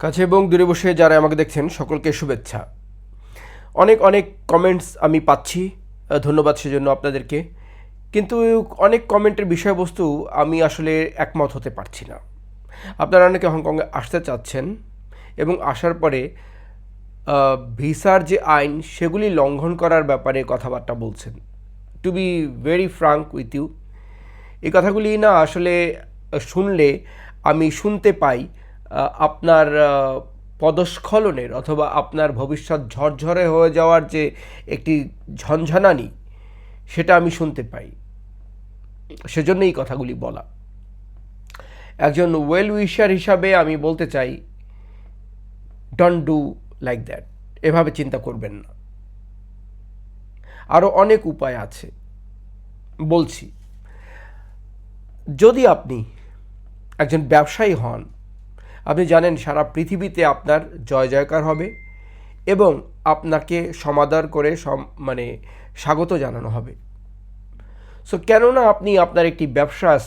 কাছে এবং দূরে বসে যারা আমাকে দেখছেন, সকলকে শুভেচ্ছা। অনেক অনেক কমেন্টস আমি পাচ্ছি ধন্যবাদ সেজন্য আপনাদেরকে। কিন্তু অনেক কমেন্টের বিষয়বস্তু আমি আসলে একমত হতে পারছি না। আপনারা অনেকে হংকংয়ে আসতে চাচ্ছেন এবং আসার পরে ভিসার যে আইন, সেগুলি লঙ্ঘন করার ব্যাপারে কথাবার্তা বলছেন। To be very frank with you এই কথাগুলি না আসলে শুনলে আমি শুনতে পাই আপনার পদস্খলনের অথবা আপনার ভবিষ্যৎ ঝরঝরে হয়ে যাওয়ার যে একটি ঝনঝনানি, সেটা আমি শুনতে পাই। সেজন্য এই কথাগুলি বলা। একজন ওয়েল উইশার হিসাবে আমি বলতে চাই ডন্ট ডু লাইক দ্যাট এভাবে চিন্তা করবেন না। আরও অনেক উপায় আছে। বলছি, যদি আপনি একজন ব্যবসায়ী হন আপনি জানেন সারা পৃথিবীতে আপনার জয় জয়কার হবে এবং আপনাকে সমাদর করে মানে স্বাগত জানানো হবে। সো কেননা আপনি আপনার একটি ব্যবসা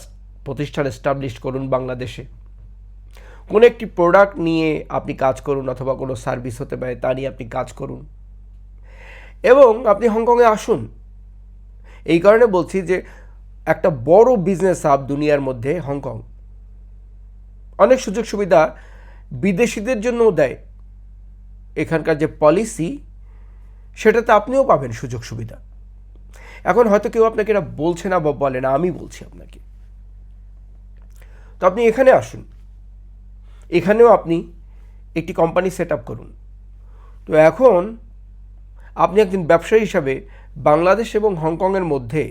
প্রতিষ্ঠান এস্টাবলিশ করুন বাংলাদেশে। কোনো একটি প্রোডাক্ট নিয়ে আপনি কাজ করুন অথবা কোনো সার্ভিস হতে পারে, তা নিয়ে আপনি কাজ করুন। এবং আপনি হংকংয়ে আসুন। এই কারণে বলছি যে একটা বড় বিজনেস হাব দুনিয়ার মধ্যে হংকং। অনেক সুযোগ সুবিধা বিদেশিদের জন্যও দেয়। এখানকার যে পলিসি সেটাতে আপনিও পাবেন সুযোগ সুবিধা। এখন হয়তো কেউ আপনাকে এটা বলছে না বা বলে না, আমি বলছি আপনাকে। তো আপনি এখানে আসুন। এখানেও আপনি একটি কোম্পানি সেট আপ করুন। তো এখন আপনি একজন ব্যবসায়ী হিসাবে বাংলাদেশ এবং হংকংয়ের মধ্যে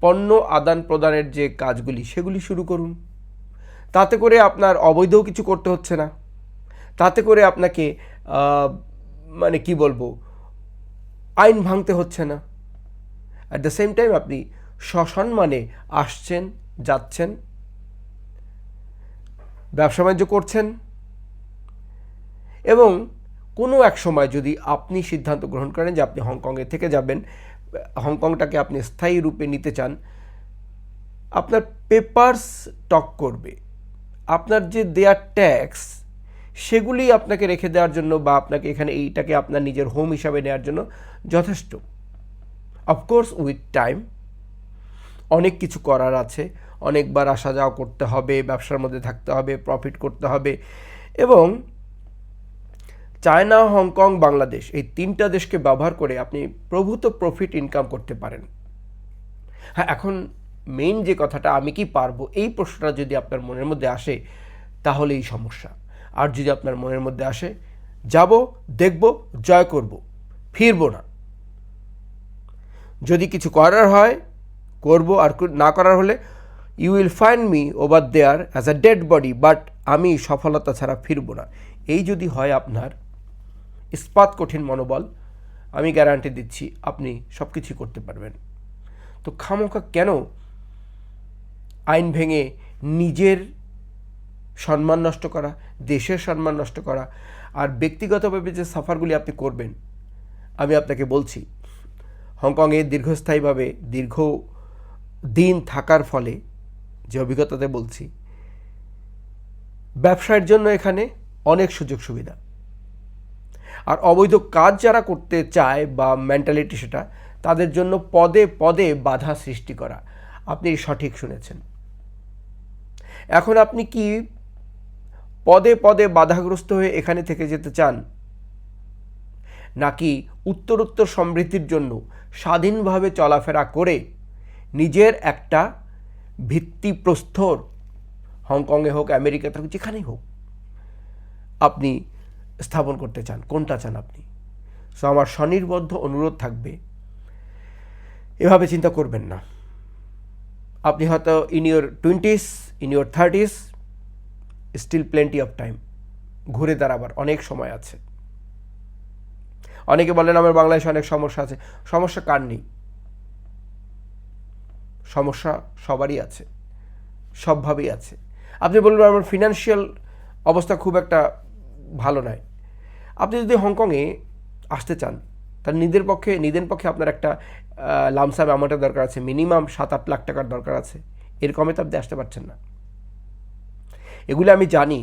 পণ্য আদান প্রদানের যে কাজগুলি, সেগুলি শুরু করুন। তাতে করে আপনার অবৈধও কিছু করতে হচ্ছে না। তাতে করে আপনাকে মানে কি বলব, আইন ভাঙতে হচ্ছে না। অ্যাট দ্য সেম টাইম আপনি সসম্মানে আসছেন, যাচ্ছেন, ব্যবসা বাণিজ্য করছেন এবং কোনো এক সময় যদি আপনি সিদ্ধান্ত গ্রহণ করেন যে আপনি হংকংয়ে থেকে যাবেন, হংকংটাকে আপনি স্থায়ী রূপে নিতে চান, আপনার পেপারস টক করবে। আপনার যে দেয়ার ট্যাক্স, সেগুলি আপনাকে রেখে দেওয়ার জন্য বা আপনাকে এখানে এইটাকে আপনার নিজের হোম হিসাবে নেওয়ার জন্য যথেষ্ট। অফকোর্স উইথ টাইম অনেক কিছু করার আছে। অনেকবার আসা যাওয়া করতে হবে, ব্যবসার মধ্যে থাকতে হবে প্রফিট করতে হবে এবং চায়না, হংকং, বাংলাদেশ এই তিনটা দেশকে ব্যবহার করে আপনি প্রভূত প্রফিট ইনকাম করতে পারেন। হ্যাঁ এখন মেইন যে কথাটা আমি কি পারব, এই প্রশ্নটা যদি আপনার মনের মধ্যে আসে, তাহলে এই সমস্যা। আর যদি আপনার মনের মধ্যে আসে, যাব, দেখব, জয় করব, ফিরবো না। যদি কিছু করার হয়, করব, আর না করার হলে you will find me over there as a dead body but আমি সফলতা ছাড়া ফিরবো না। এই যদি হয় আপনার, ইস্পাত কঠিন মনোবল, আমি গ্যারান্টি দিচ্ছি, আপনি সব কিছুই করতে পারবেন। তো খামোখা কেন আইন ভেঙে নিজের সম্মান নষ্ট করা, দেশের সম্মান নষ্ট করা আর ব্যক্তিগতভাবে যে সাফারগুলি আপনি করবেন, আমি আপনাকে বলছি, হংকংয়ে দীর্ঘস্থায়ীভাবে দীর্ঘ দিন থাকার ফলে যে অভিজ্ঞতাতে বলছি, ব্যবসার জন্য এখানে অনেক সুযোগ সুবিধা। আর অবৈধ কাজ যারা করতে চায় বা মেন্টালিটি সেটা, তাদের জন্য পদে পদে বাধা সৃষ্টি করা, আপনি সঠিক শুনেছেন। এখন আপনি কি পদে পদে বাধাগ্রস্ত হয়ে এখানে থেকে যেতে চান? নাকি উত্তরোত্তর সমৃদ্ধির জন্য স্বাধীনভাবে চলাফেরা করে নিজের একটা ভিত্তিপ্রস্তর, হংকংয়ে হোক, আমেরিকাতে হোক, যেখানেই হোক, আপনি স্থাপন করতে চান? কোনটা চান আপনি? সো আমার স্বনির্বদ্ধ অনুরোধ থাকবে, এভাবে চিন্তা করবেন না। আপনি হয়তো in your twenties in your thirties still plenty of time ঘুরে দাঁড়াবার অনেক সময় আছে। অনেকে বলেন, আমার বাংলাদেশে অনেক সমস্যা আছে। সমস্যা কার নেই? সমস্যা সবারই আছে। সবভাবেই আছে। আপনি বলবেন আমার ফিনান্সিয়াল অবস্থা খুব একটা ভালো নয়। আপনি যদি হংকংয়ে আসতে চান তাহলে নিজের পক্ষে নিজের পক্ষে আপনার একটা লামসাম অ্যামাউন্টের দরকার আছে। মিনিমাম সাত আট লাখ টাকার দরকার আছে। এর কমে তো আপনি আসতে পারছেন না। এগুলো আমি জানি,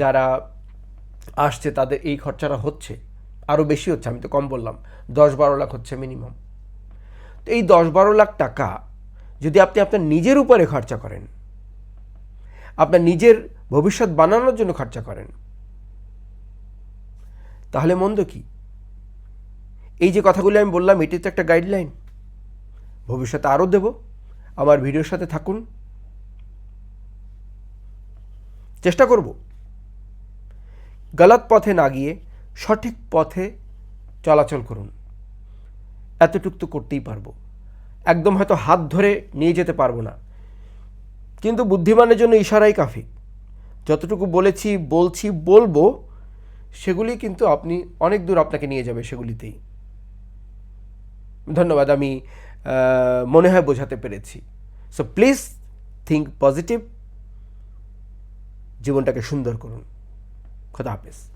যারা আসছে তাদের এই খরচাটা হচ্ছে, আরও বেশি হচ্ছে, আমি তো কম বললাম দশ বারো লাখ হচ্ছে মিনিমাম তো এই দশ বারো লাখ টাকা যদি আপনি আপনার নিজের উপরে খরচা করেন, আপনার নিজের ভবিষ্যৎ বানানোর জন্য খরচা করেন, তাহলে মন্দ কি? এই যে কথাগুলি আমি বললাম, এটি তো একটা গাইডলাইন ভবিষ্যতে আরও দেব। আমার ভিডিওর সাথে থাকুন। চেষ্টা করব। গলত পথে না গিয়ে সঠিক পথে চলাচল করুন। এতটুক তো করতেই পারব। একদম হয়তো হাত ধরে নিয়ে যেতে পারব না। কিন্তু বুদ্ধিমানের জন্য ইশারাই কাফি যতটুকু বলেছি, বলছি, বলব, সেগুলি কিন্তু আপনি অনেক দূর আপনাকে নিয়ে যাবে সেগুলিতেই। ধন্যবাদ, আমি মনে হয় বোঝাতে পেরেছি। সো প্লিজ থিঙ্ক পজিটিভ জীবনটাকে সুন্দর করুন। খোদা হাফেজ।